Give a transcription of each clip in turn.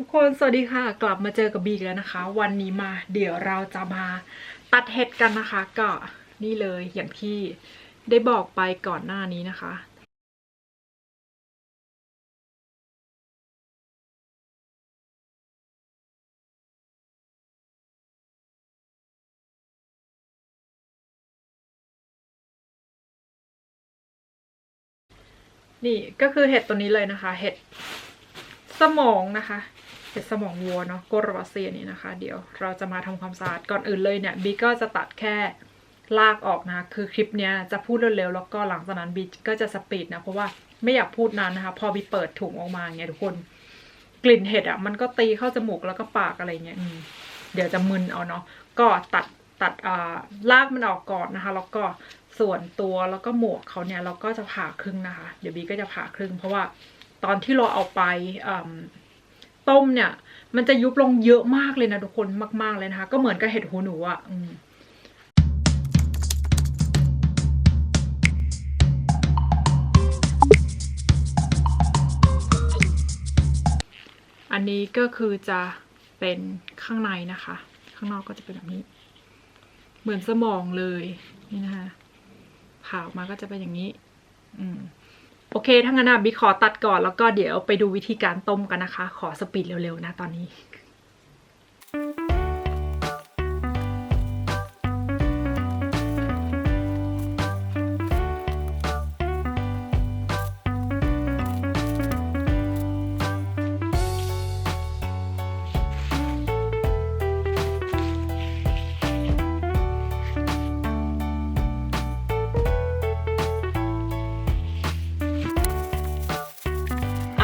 ทุกคนสวัสดีค่ะ กลับมาเจอกับบีแล้วนะคะ วันนี้มาเดี๋ยวเราจะมาตัดเห็ดกันนะคะ ก็นี่เลยอย่างที่ได้บอกไปก่อนหน้านี้นะคะ นี่ก็คือเห็ดตัวนี้เลยนะคะ เห็ดสมองนะคะ เห็ดสมองวัวเนาะโกรวาเซียนี่นะคะ เดี๋ยวเราจะมาทำความสะอาดก่อนอื่นเลยเนี่ยบีก็จะตัดแค่ลากออกนะ คือคลิปเนี้ยจะพูดเร็วๆแล้วก็หลังจากนั้นบีก็จะสปีดนะ เพราะว่าไม่อยากพูดนานนะคะ พอบีเปิดถุงออกมาเนี่ยทุกคนกลิ่นเห็ดอะ่ะมันก็ตีเข้าจมูกแล้วก็ปากอะไรเงี้ยเดี๋ยวจะมึนเอาเนาะก็ตัดตัดอ่าลากมันออกก่อนนะคะ แล้วก็ส่วนตัวแล้วก็หมวกเขาเนี่ยเราก็จะผ่าครึ่งนะคะ เดี๋ยวบีก็จะผ่าครึ่ง เพราะว่าตอนที่เราเอาไปอืม ต้มเนี่ย มันจะยุบลงเยอะมากเลยนะทุกคนมาก ๆเลยนะคะ ก็เหมือนกับเห็ดหูหนูอะ่ะอันนี้ก็คือจะเป็นข้างในนะคะ ข้างนอกก็จะเป็นแบบนี้ เหมือนสมองเลยนี่นะคะผ่าออกมาก็จะเป็นอย่างนี้ อืม โอเค ถ้างั้นนะบิ๊กขอตัดก่อนแล้วก็เดี๋ยวไปดูวิธีการต้มกันนะคะ ขอสปีดเร็วๆนะตอนนี้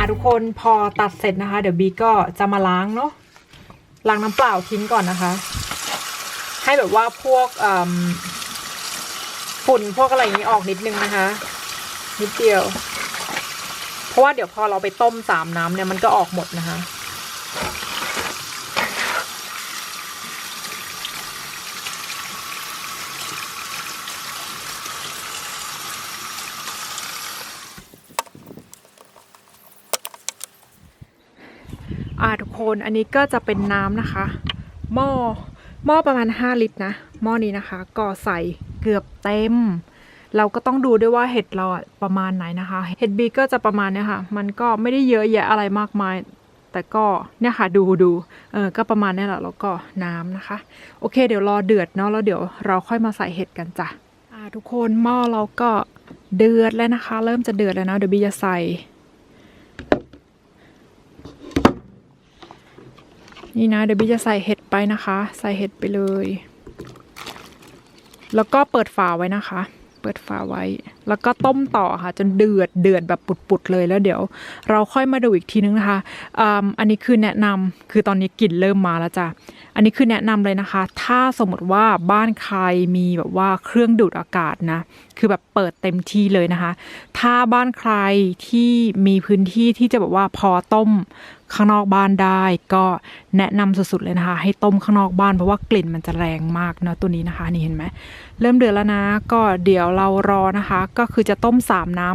ะทุกคนพอตัดเสร็จนะคะ เดี๋ยวบีก็จะมาล้างเนาะล้างน้ำเปล่าทิ้งก่อนนะคะ ให้แบบว่าพวกฝุ่นพวกอะไรอย่างนี้ออกนิดนึงนะคะ นิดเดียว เพราะว่าเดี๋ยวพอเราไปต้มสามน้ำเนี่ยมันก็ออกหมดนะคะ อ่าทุกคนอันนี้ก็จะเป็นน้ำนะคะ หม้อหม้อประมาณ 5 ลิตรนะหม้อนี้นะคะก็ใส่เกือบเต็ม เราก็ต้องดูด้วยว่าเห็ดเราอะประมาณไหนนะคะ เห็ดบีก็จะประมาณเนี้ยค่ะ มันก็ไม่ได้เยอะแยะอะไรมากมาย แต่ก็เนี่ยค่ะดูดูเออก็ประมาณนี้แหละแล้วก็น้ำนะคะ โอเค เดี๋ยวรอเดือดเนาะแล้วเดี๋ยวเราค่อยมาใส่เห็ดกันจ้ะอ่าทุกคนหม้อเราก็เดือดแล้วนะคะ เริ่มจะเดือดแล้วเนาะเดี๋ยวบีจะใส่ นี่นะเดี๋ยวบีจะใส่เห็ดไปนะคะ ใส่เห็ดไปเลย แล้วก็เปิดฝาไว้นะคะ เปิดฝาไว้แล้วก็ต้มต่อค่ะ จนเดือดเดือดแบบปุดๆเลยแล้วเดี๋ยว เราค่อยมาดูอีกทีนึงนะคะอ,อันนี้คือแนะนำคือตอนนี้กลิ่นเริ่มมาแล้วจ้ะอันนี้คือแนะนำเลยนะคะ ถ้าสมมติว่าบ้านใครมีแบบว่าเครื่องดูดอากาศนะ คือแบบเปิดเต็มที่เลยนะคะ ถ้าบ้านใครที่มีพื้นที่ที่จะแบบว่าพอต้มข้างนอกบ้านได้ก็แนะนำสุดๆเลยนะคะ ให้ต้มข้างนอกบ้านเพราะว่ากลิ่นมันจะแรงมากเนาะตัวนี้นะคะนี่เห็นไหมเริ่มเดือดแล้วนะ ก็เดี๋ยวเรารอนะคะก็คือจะต้ม 3 น้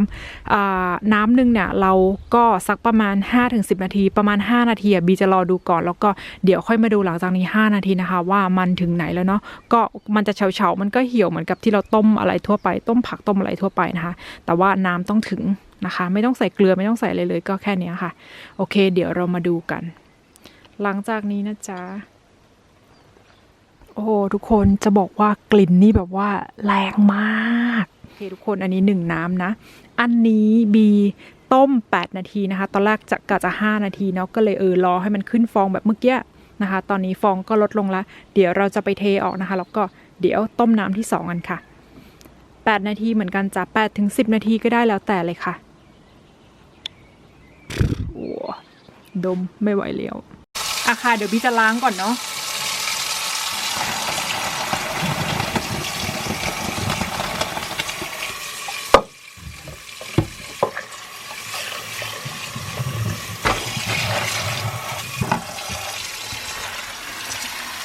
ำน้ำหนึ่งเนี่ยเราก็สักประมาณ 5-10 นาที ประมาณ 5 นาทีอะบีจะรอดูก่อน แล้วก็เดี๋ยวค่อยมาดูหลังจากนี้ 5 นาทีนะคะ ว่ามันถึงไหนแล้วเนาะก็มันจะเฉาๆมันก็เหี่ยวเหมือนกับที่เราต้มอะไรทั่วไปต้มผักต้มอะไรทั่วไปนะคะ แต่ว่าน้ำต้องถึงนะคะ ไม่ต้องใส่เกลือไม่ต้องใส่อะไรเลยก็แค่นี้ค่ะ โอเค เดี๋ยวเรามาดูกัน หลังจากนี้นะจ๊ะโอ้ทุกคนจะบอกว่ากลิ่นนี่แบบว่าแรงมาก เคทุกคนอันนี้หนึ่งน้ำนะ อันนี้บีต้ม 8 นาทีนะคะ ตอนแรกจะกะจะ 5 นาทีเนาะก็เลยเออรอให้มันขึ้นฟองแบบเมื่อกี้นะคะ ตอนนี้ฟองก็ลดลงแล้ว เดี๋ยวเราจะไปเทออกนะคะ แล้วก็เดี๋ยวต้มน้ำที่ 2 กันค่ะ 8 นาทีเหมือนกันจ้ะ8ถึง 10 นาทีก็ได้แล้วแต่เลยค่ะโอ้ดมไม่ไหวแล้วอะค่ะ เดี๋ยวพี่จะล้างก่อนเนาะ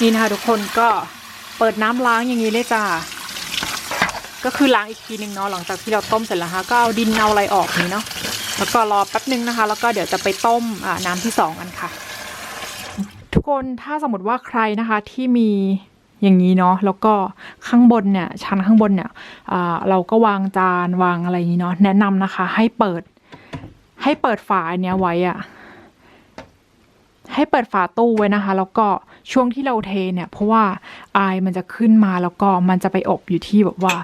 นี่นะคะทุกคนก็เปิดน้ำล้างอย่างนี้เลยจ้าก็คือล้างอีกทีหนึ่งเนาะหลังจากที่เราต้มเสร็จแล้วนะคะก็เอาดินเอาอะไรออกนี่เนาะแล้วก็รอแป๊บนึงนะคะ แล้วก็เดี๋ยวจะไปต้มน้ำที่สองกันค่ะ ทุกคนถ้าสมมติว่าใครนะคะที่มีอย่างนี้เนาะแล้วก็ข้างบนเนี่ยชั้นข้างบนเนี่ยเราก็วางจานวางอะไรอย่างนี้เนาะแนะนำนะคะ ให้เปิด ให้เปิดฝาอันเนี้ยไว้อะให้เปิดฝาตู้ไว้นะคะ แล้วก็ ช่วงที่เราเทเนี่ย เพราะว่าไอมันจะขึ้นมาแล้วก็มันจะไปอบอยู่ที่แบบว่า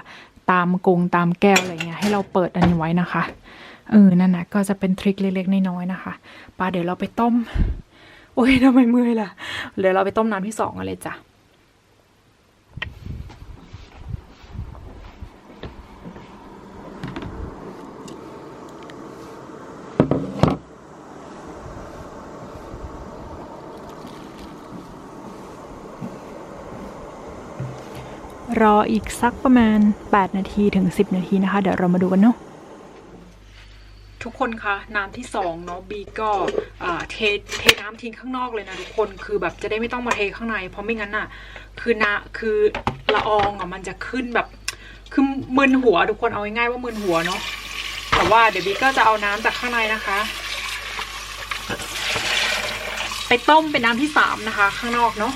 ตามกงตามแก้วอะไรเงี้ยให้เราเปิดอันนี้ไว้นะคะเออนั่นนะก็จะเป็นทริคเล็กๆน้อยๆนะคะปาเดี๋ยวเราไปต้ม โอ้ยทำไมเมื่อยล่ะ เดี๋ยวเราไปต้มน้ำที่สองกันเลยจ้ะ รออีกสักประมาณ 8 นาทีถึง 10 นาทีนะคะ เดี๋ยวเรามาดูกันเนาะทุกคนคะน้ำที่สองเนาะบีก็เทเทน้ำทิ้งข้างนอกเลยนะทุกคนคือแบบจะได้ไม่ต้องมาเทข้างใน เพราะไม่งั้นน่ะคือนะคือละอองอะมันจะขึ้นแบบคือมึนหัวทุกคนเอาง่ายๆว่ามึนหัวเนาะแต่ว่าเดี๋ยวบีก็จะเอาน้ำจากข้างในนะคะ ไปต้มเป็นน้ำที่สามนะคะ ข้างนอกเนาะ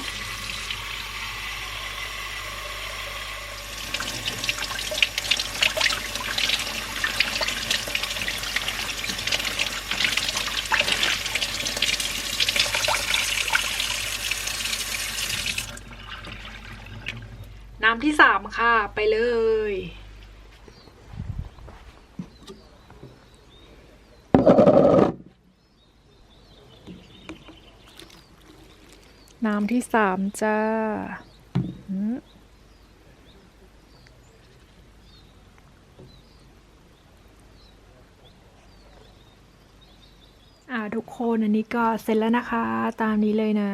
น้ำที่สาม ค่ะ ไปเลย น้ำที่สามจ้าอ่าทุกคนอันนี้ก็เสร็จแล้วนะคะ ตามนี้เลยนะ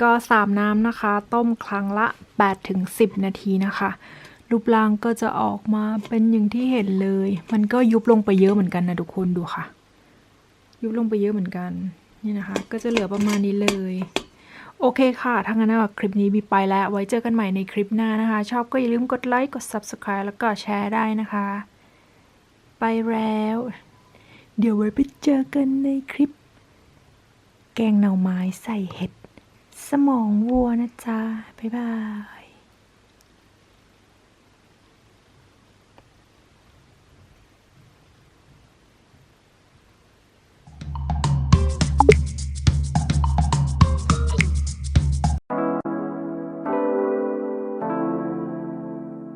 ก็สามน้ำนะคะ ต้มครั้งละ8ถึง10 นาทีนะคะ รูปร่างก็จะออกมาเป็นอย่างที่เห็นเลย มันก็ยุบลงไปเยอะเหมือนกันนะทุกคนดูค่ะ ยุบลงไปเยอะเหมือนกัน นี่นะคะ ก็จะเหลือประมาณนี้เลย โอเคค่ะถ้างั้นนะคลิปนี้บีไปแล้ว ไว้เจอกันใหม่ในคลิปหน้านะคะ ชอบก็อย่าลืมกดไลค์กด Subscribe แล้วก็แชร์ได้นะคะ ไปแล้ว เดี๋ยวไว้ไปเจอกันในคลิป แกงหน่อไม้ใส่เห็ด สมองวัวนะจ๊ะ บ๊ายบาย